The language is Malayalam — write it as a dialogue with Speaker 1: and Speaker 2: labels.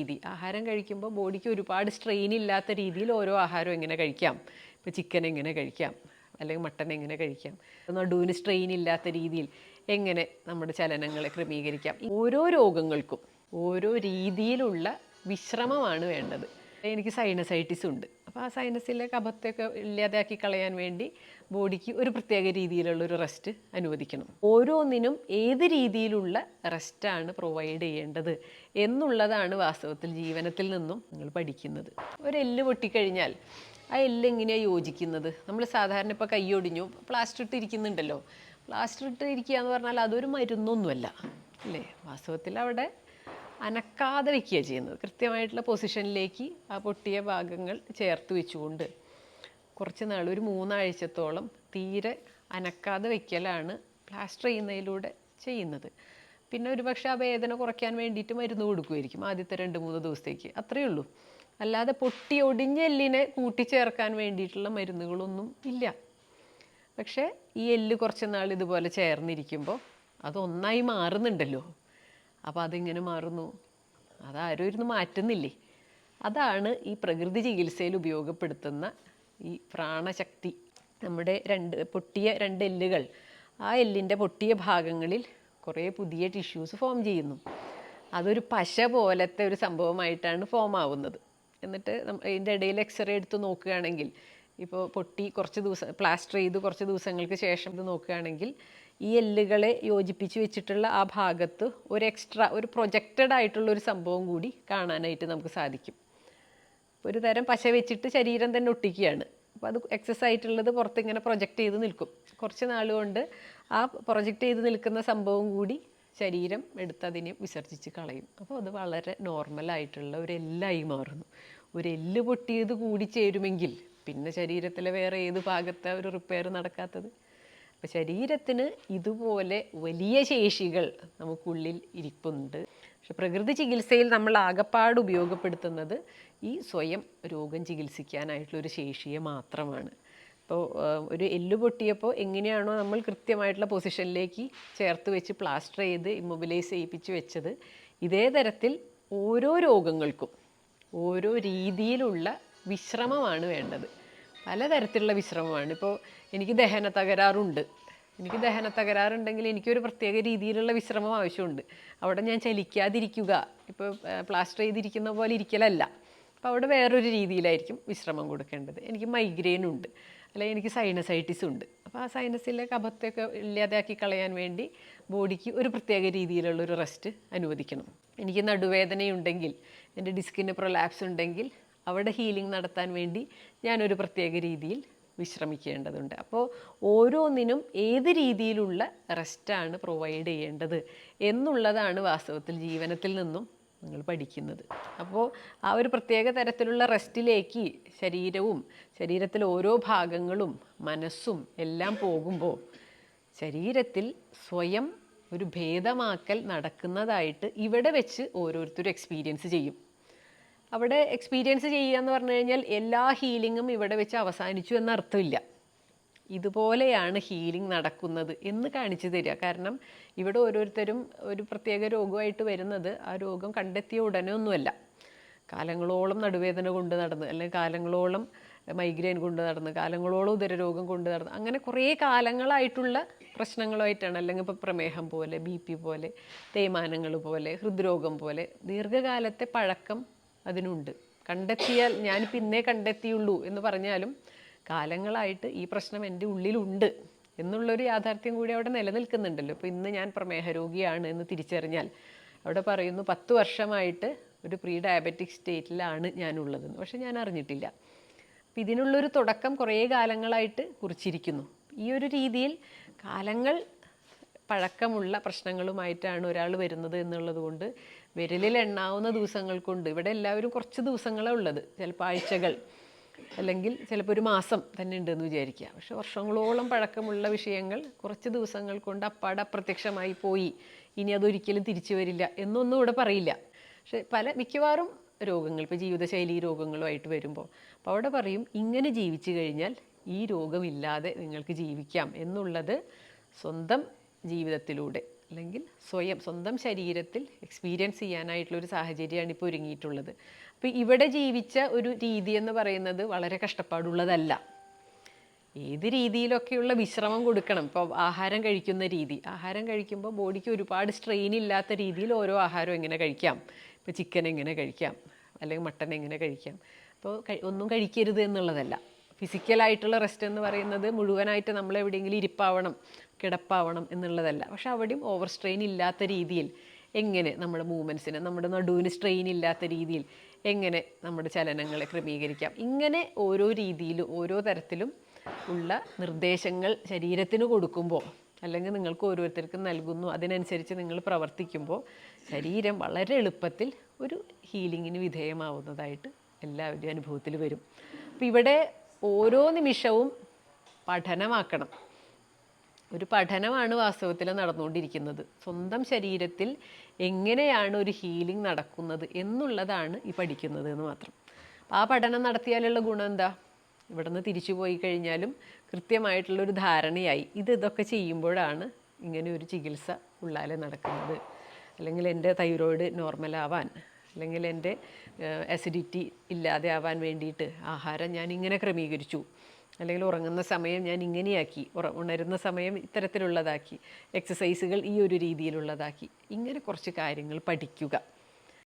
Speaker 1: രീതി. ആഹാരം കഴിക്കുമ്പോൾ ബോഡിക്ക് ഒരുപാട് സ്ട്രെയിൻ ഇല്ലാത്ത രീതിയിൽ ഓരോ ആഹാരം എങ്ങനെ കഴിക്കാം. ഇപ്പോൾ ചിക്കൻ എങ്ങനെ കഴിക്കാം. അല്ലെങ്കിൽ മട്ടൺ എങ്ങനെ കഴിക്കാം. നടുവിന് സ്ട്രെയിൻ ഇല്ലാത്ത രീതിയിൽ എങ്ങനെ നമ്മുടെ ചലനങ്ങളെ ക്രമീകരിക്കാം. ഓരോ രോഗങ്ങൾക്കും ഓരോ രീതിയിലുള്ള വിശ്രമമാണ് വേണ്ടത്. എനിക്ക് സൈനസൈറ്റിസ് ഉണ്ട്. അപ്പോൾ ആ സൈനസിലെ കഫത്തെയൊക്കെ ഇല്ലാതാക്കി കളയാൻ വേണ്ടി ബോഡിക്ക് ഒരു പ്രത്യേക രീതിയിലുള്ള ഒരു റെസ്റ്റ് അനുവദിക്കണം. ഓരോന്നിനും ഏത് രീതിയിലുള്ള റെസ്റ്റാണ് പ്രൊവൈഡ് ചെയ്യേണ്ടത് എന്നുള്ളതാണ് വാസ്തവത്തിൽ ജീവനത്തിൽ നിന്നും നിങ്ങൾ പഠിക്കുന്നത്. ഒരു എല്ല് പൊട്ടിക്കഴിഞ്ഞാൽ ആ എല്ല് എങ്ങനെയാണ് യോജിക്കുന്നത്? നമ്മൾ സാധാരണ ഇപ്പോൾ കൈയൊടിഞ്ഞു പ്ലാസ്റ്റർ ഇട്ടിരിക്കുന്നുണ്ടല്ലോ. പ്ലാസ്റ്റർ ഇട്ടിരിക്കുക എന്ന് പറഞ്ഞാൽ അതൊരു മരുന്നൊന്നുമല്ല. അല്ലേ? വാസ്തവത്തിൽ അവിടെ അനക്കാതെ വയ്ക്കുക ചെയ്യുന്നത്. കൃത്യമായിട്ടുള്ള പൊസിഷനിലേക്ക് ആ പൊട്ടിയ ഭാഗങ്ങൾ ചേർത്ത് വെച്ചുകൊണ്ട് കുറച്ച് നാൾ ഒരു മൂന്നാഴ്ചത്തോളം തീരെ അനക്കാതെ വയ്ക്കലാണ് പ്ലാസ്റ്റർ ചെയ്യുന്നതിലൂടെ ചെയ്യുന്നത്. പിന്നെ ഒരു പക്ഷേ ആ വേദന കുറയ്ക്കാൻ വേണ്ടിയിട്ട് മരുന്ന് കൊടുക്കുമായിരിക്കും ആദ്യത്തെ രണ്ട് മൂന്ന് ദിവസത്തേക്ക്. അത്രയേ ഉള്ളൂ. അല്ലാതെ പൊട്ടി ഒടിഞ്ഞ എല്ലിനെ കൂട്ടിച്ചേർക്കാൻ വേണ്ടിയിട്ടുള്ള മരുന്നുകളൊന്നും ഇല്ല. പക്ഷേ ഈ എല്ല് കുറച്ച് നാൾ ഇതുപോലെ ചേർന്നിരിക്കുമ്പോൾ അത് ഒന്നായി മാറുന്നുണ്ടല്ലോ. അപ്പോൾ അതിങ്ങനെ മാറുന്നു. അതാരും ഇരുന്ന് മാറ്റുന്നില്ലേ? അതാണ് ഈ പ്രകൃതി ചികിത്സയിൽ ഉപയോഗപ്പെടുത്തുന്ന ഈ പ്രാണശക്തി. നമ്മുടെ രണ്ട് പൊട്ടിയ രണ്ട് എല്ലുകൾ. ആ എല്ലിന്റെ പൊട്ടിയ ഭാഗങ്ങളിൽ കുറേ പുതിയ ടിഷ്യൂസ് ഫോം ചെയ്യുന്നു. അതൊരു പശ പോലത്തെ ഒരു സംഭവമായിട്ടാണ് ഫോം ആവുന്നത്. എന്നിട്ട് ഇതിന്റെ ഇടയിൽ എക്സ്റേ എടുത്ത് നോക്കുകയാണെങ്കിൽ ഇപ്പോൾ പൊട്ടി കുറച്ച് ദിവസം പ്ലാസ്റ്റർ ചെയ്ത് കുറച്ച് ദിവസങ്ങൾക്ക് ശേഷം ഇത് നോക്കുകയാണെങ്കിൽ ഈ എല്ലുകളെ യോജിപ്പിച്ച് വെച്ചിട്ടുള്ള ആ ഭാഗത്ത് ഒരു എക്സ്ട്രാ ഒരു പ്രൊജക്റ്റഡ് ആയിട്ടുള്ള ഒരു സംഭവം കൂടി കാണാനായിട്ട് നമുക്ക് സാധിക്കും. ഒരു തരം പശ വെച്ചിട്ട് ശരീരം തന്നെ ഒട്ടിക്കുകയാണ്. അപ്പോൾ അത് എക്സസ് ആയിട്ടുള്ളത് പുറത്ത് ഇങ്ങനെ പ്രൊജക്റ്റ് ചെയ്ത് നിൽക്കും. കുറച്ച് നാൾ കൊണ്ട് ആ പ്രൊജക്റ്റ് ചെയ്ത് നിൽക്കുന്ന സംഭവം കൂടി ശരീരം എടുത്ത് അതിനെ വിസർജിച്ച് കളയും. അപ്പോൾ അത് വളരെ നോർമലായിട്ടുള്ള ഒരു എല്ലായി മാറുന്നു. ഒരു എല്ല് പൊട്ടിയത് കൂടി ചേരുമെങ്കിൽ പിന്നെ ശരീരത്തിലെ വേറെ ഏത് ഭാഗത്താണ് ഒരു റിപ്പയർ നടക്കാത്തത്? അപ്പം ശരീരത്തിന് ഇതുപോലെ വലിയ ശേഷികൾ നമുക്കുള്ളിൽ ഇരിപ്പുണ്ട്. പക്ഷെ പ്രകൃതി ചികിത്സയിൽ നമ്മൾ ആകപ്പാട് ഉപയോഗപ്പെടുത്തുന്നത് ഈ സ്വയം രോഗം ചികിത്സിക്കാനായിട്ടുള്ളൊരു ശേഷിയെ മാത്രമാണ്. ഇപ്പോൾ ഒരു എല്ല് പൊട്ടിയപ്പോൾ എങ്ങനെയാണോ നമ്മൾ കൃത്യമായിട്ടുള്ള പൊസിഷനിലേക്ക് ചേർത്ത് വെച്ച് പ്ലാസ്റ്റർ ചെയ്ത് ഇമ്മൊബിലൈസ് ചെയ്യിപ്പിച്ച് വെച്ചത്. ഇതേ തരത്തിൽ ഓരോ രോഗങ്ങൾക്കും ഓരോ രീതിയിലുള്ള വിശ്രമമാണ് വേണ്ടത്. പലതരത്തിലുള്ള വിശ്രമമാണ്. ഇപ്പോൾ എനിക്ക് ദഹന തകരാറുണ്ട്. എനിക്ക് ദഹന തകരാറുണ്ടെങ്കിൽ എനിക്കൊരു പ്രത്യേക രീതിയിലുള്ള വിശ്രമം ആവശ്യമുണ്ട്. അവിടെ ഞാൻ ചലിക്കാതിരിക്കുക. ഇപ്പോൾ പ്ലാസ്റ്റർ ചെയ്തിരിക്കുന്ന പോലെ ഇരിക്കലല്ല. അപ്പോൾ അവിടെ വേറൊരു രീതിയിലായിരിക്കും വിശ്രമം കൊടുക്കേണ്ടത്. എനിക്ക് മൈഗ്രെയിൻ ഉണ്ട്. അല്ലെങ്കിൽ എനിക്ക് സൈനസൈറ്റിസ് ഉണ്ട്. അപ്പോൾ ആ സൈനസിലെ കഫത്തെയൊക്കെ ഇല്ലാതാക്കി കളയാൻ വേണ്ടി ബോഡിക്ക് ഒരു പ്രത്യേക രീതിയിലുള്ള ഒരു റെസ്റ്റ് അനുവദിക്കണം. എനിക്ക് നടുവേദനയുണ്ടെങ്കിൽ എന്റെ ഡിസ്കിന് പ്രൊലാപ്സ് ഉണ്ടെങ്കിൽ അവിടെ ഹീലിംഗ് നടത്താൻ വേണ്ടി ഞാനൊരു പ്രത്യേക രീതിയിൽ വിശ്രമിക്കേണ്ടതുണ്ട്. അപ്പോൾ ഓരോന്നിനും ഏത് രീതിയിലുള്ള റെസ്റ്റാണ് പ്രൊവൈഡ് ചെയ്യേണ്ടത് എന്നുള്ളതാണ് വാസ്തവത്തിൽ ജീവനത്തിൽ നിന്നും നിങ്ങൾ പഠിക്കുന്നത്. അപ്പോൾ ആ ഒരു പ്രത്യേക തരത്തിലുള്ള റെസ്റ്റിലേക്ക് ശരീരവും ശരീരത്തിലെ ഓരോ ഭാഗങ്ങളും മനസ്സും എല്ലാം പോകുമ്പോൾ ശരീരത്തിൽ സ്വയം ഒരു ഭേദമാക്കൽ നടക്കുന്നതായിട്ട് ഇവിടെ വെച്ച് ഓരോരുത്തരും എക്സ്പീരിയൻസ് ചെയ്യും. അവിടെ എക്സ്പീരിയൻസ് ചെയ്യുക എന്ന് പറഞ്ഞു കഴിഞ്ഞാൽ എല്ലാ ഹീലിങ്ങും ഇവിടെ വെച്ച് അവസാനിച്ചു എന്നർത്ഥമില്ല. ഇതുപോലെയാണ് ഹീലിംഗ് നടക്കുന്നത് എന്ന് കാണിച്ചു തരിക. കാരണം ഇവിടെ ഓരോരുത്തരും ഒരു പ്രത്യേക രോഗമായിട്ട് വരുന്നത് ആ രോഗം കണ്ടെത്തിയ ഉടനെ ഒന്നുമല്ല. കാലങ്ങളോളം നടുവേദന കൊണ്ട് നടന്ന് അല്ലെങ്കിൽ കാലങ്ങളോളം മൈഗ്രെയിൻ കൊണ്ട് നടന്ന് കാലങ്ങളോളം ഉദരരോഗം കൊണ്ട് നടന്ന് അങ്ങനെ കുറേ കാലങ്ങളായിട്ടുള്ള പ്രശ്നങ്ങളുമായിട്ടാണ് അല്ലെങ്കിൽ ഇപ്പോൾ പ്രമേഹം പോലെ ബി പി പോലെ തേയ്മാനങ്ങൾ പോലെ ഹൃദ്രോഗം പോലെ ദീർഘകാലത്തെ പഴക്കം അതിനുണ്ട്. കണ്ടെത്തിയാൽ ഞാനിപ്പോൾ ഇന്നേ കണ്ടെത്തിയുള്ളൂ എന്ന് പറഞ്ഞാലും കാലങ്ങളായിട്ട് ഈ പ്രശ്നം എന്റെ ഉള്ളിലുണ്ട് എന്നുള്ളൊരു യാഥാർത്ഥ്യം കൂടി അവിടെ നിലനിൽക്കുന്നുണ്ടല്ലോ. ഇപ്പോൾ ഇന്ന് ഞാൻ പ്രമേഹ രോഗിയാണ് എന്ന് തിരിച്ചറിഞ്ഞാൽ അവിടെ പറയുന്നു പത്ത് വർഷമായിട്ട് ഒരു പ്രീ ഡയബറ്റിക് സ്റ്റേറ്റിലാണ് ഞാനുള്ളതെന്ന്. പക്ഷെ ഞാൻ അറിഞ്ഞിട്ടില്ല. അപ്പം ഇതിനുള്ളൊരു തുടക്കം കുറേ കാലങ്ങളായിട്ട് കുറിച്ചിരിക്കുന്നു. ഈ ഒരു രീതിയിൽ കാലങ്ങൾ പഴക്കമുള്ള പ്രശ്നങ്ങളുമായിട്ടാണ് ഒരാൾ വരുന്നത് എന്നുള്ളത് കൊണ്ട് വിരലിൽ എണ്ണാവുന്ന ദിവസങ്ങൾ കൊണ്ട് ഇവിടെ എല്ലാവരും കുറച്ച് ദിവസങ്ങളേ ഉള്ളത്. ചിലപ്പോൾ ആഴ്ചകൾ അല്ലെങ്കിൽ ചിലപ്പോൾ ഒരു മാസം തന്നെ ഉണ്ടെന്ന് വിചാരിക്കുക. പക്ഷെ വർഷങ്ങളോളം പഴക്കമുള്ള വിഷയങ്ങൾ കുറച്ച് ദിവസങ്ങൾ കൊണ്ട് അപ്പാടെ അപ്രത്യക്ഷമായി പോയി. ഇനി അതൊരിക്കലും തിരിച്ചു വരില്ല എന്നൊന്നും ഇവിടെ പറയില്ല. പക്ഷെ പല മിക്കവാറും രോഗങ്ങൾ ഇപ്പോൾ ജീവിതശൈലി രോഗങ്ങളുമായിട്ട് വരുമ്പോൾ അപ്പോൾ അവിടെ പറയും ഇങ്ങനെ ജീവിച്ചു കഴിഞ്ഞാൽ ഈ രോഗമില്ലാതെ നിങ്ങൾക്ക് ജീവിക്കാം എന്നുള്ളത് സ്വന്തം ജീവിതത്തിലൂടെ അല്ലെങ്കിൽ സ്വയം സ്വന്തം ശരീരത്തിൽ എക്സ്പീരിയൻസ് ചെയ്യാനായിട്ടുള്ള ഒരു സാഹചര്യമാണ് ഇപ്പോൾ ഒരുങ്ങിയിട്ടുള്ളത്. അപ്പോൾ ഇവിടെ ജീവിച്ച ഒരു രീതി എന്ന് പറയുന്നത് വളരെ കഷ്ടപ്പാടുള്ളതല്ല. ഏത് രീതിയിലൊക്കെയുള്ള വിശ്രമം കൊടുക്കണം. ഇപ്പോൾ ആഹാരം കഴിക്കുന്ന രീതി. ആഹാരം കഴിക്കുമ്പോൾ ബോഡിക്ക് ഒരുപാട് സ്ട്രെയിൻ ഇല്ലാത്ത രീതിയിൽ ഓരോ ആഹാരം എങ്ങനെ കഴിക്കാം? ഇപ്പോൾ ചിക്കൻ എങ്ങനെ കഴിക്കാം? അല്ലെങ്കിൽ മട്ടൻ എങ്ങനെ കഴിക്കാം? അപ്പോൾ ഒന്നും കഴിക്കരുത് എന്നുള്ളതല്ല. ഫിസിക്കലായിട്ടുള്ള റെസ്റ്റ് എന്ന് പറയുന്നത് മുഴുവനായിട്ട് നമ്മൾ എവിടെയെങ്കിലും ഇരിപ്പാവണം കിടപ്പാവണം എന്നുള്ളതല്ല. പക്ഷെ അവിടെയും ഓവർ സ്ട്രെയിൻ ഇല്ലാത്ത രീതിയിൽ എങ്ങനെ നമ്മുടെ മൂവ്മെന്റ്സിന് നമ്മുടെ നടുവിന് സ്ട്രെയിൻ ഇല്ലാത്ത രീതിയിൽ എങ്ങനെ നമ്മുടെ ചലനങ്ങളെ ക്രമീകരിക്കാം? ഇങ്ങനെ ഓരോ രീതിയിലും ഓരോ തരത്തിലും ഉള്ള നിർദ്ദേശങ്ങൾ ശരീരത്തിന് കൊടുക്കുമ്പോൾ അല്ലെങ്കിൽ നിങ്ങൾക്ക് ഓരോരുത്തർക്കും നൽകുന്നു അതിനനുസരിച്ച് നിങ്ങൾ പ്രവർത്തിക്കുമ്പോൾ ശരീരം വളരെ എളുപ്പത്തിൽ ഒരു ഹീലിങ്ങിന് വിധേയമാവുന്നതായിട്ട് എല്ലാവരുടെയും അനുഭവത്തിൽ വരും. അപ്പം ഇവിടെ ഓരോ നിമിഷവും പഠനമാക്കണം. ഒരു പഠനമാണ് വാസ്തവത്തിൽ നടന്നുകൊണ്ടിരിക്കുന്നത്. സ്വന്തം ശരീരത്തിൽ എങ്ങനെയാണ് ഒരു ഹീലിംഗ് നടക്കുന്നത് എന്നുള്ളതാണ് ഈ പഠിക്കുന്നത് എന്ന് മാത്രം. ആ പഠനം നടത്തിയാലുള്ള ഗുണം എന്താ? ഇവിടുന്ന് തിരിച്ചു പോയി കഴിഞ്ഞാലും കൃത്യമായിട്ടുള്ളൊരു ധാരണയായി. ഇത് ഇതൊക്കെ ചെയ്യുമ്പോഴാണ് ഇങ്ങനെ ഒരു ചികിത്സ ഉള്ളാലെ നടക്കുന്നത്. അല്ലെങ്കിൽ എന്റെ തൈറോയിഡ് നോർമലാവാൻ. അല്ലെങ്കിൽ എന്റെ അസിഡിറ്റി ഇല്ലാതെ ആവാൻ വേണ്ടിയിട്ട് ആഹാരം ഞാൻ ഇങ്ങനെ ക്രമീകരിച്ചു. അല്ലെങ്കിൽ ഉറങ്ങുന്ന സമയം ഞാൻ ഇങ്ങനെയാക്കി ഉണരുന്ന സമയം ഇത്തരത്തിലുള്ളതാക്കി എക്സസൈസുകൾ ഈ ഒരു രീതിയിലുള്ളതാക്കി. ഇങ്ങനെ കുറച്ച് കാര്യങ്ങൾ പഠിക്കുക.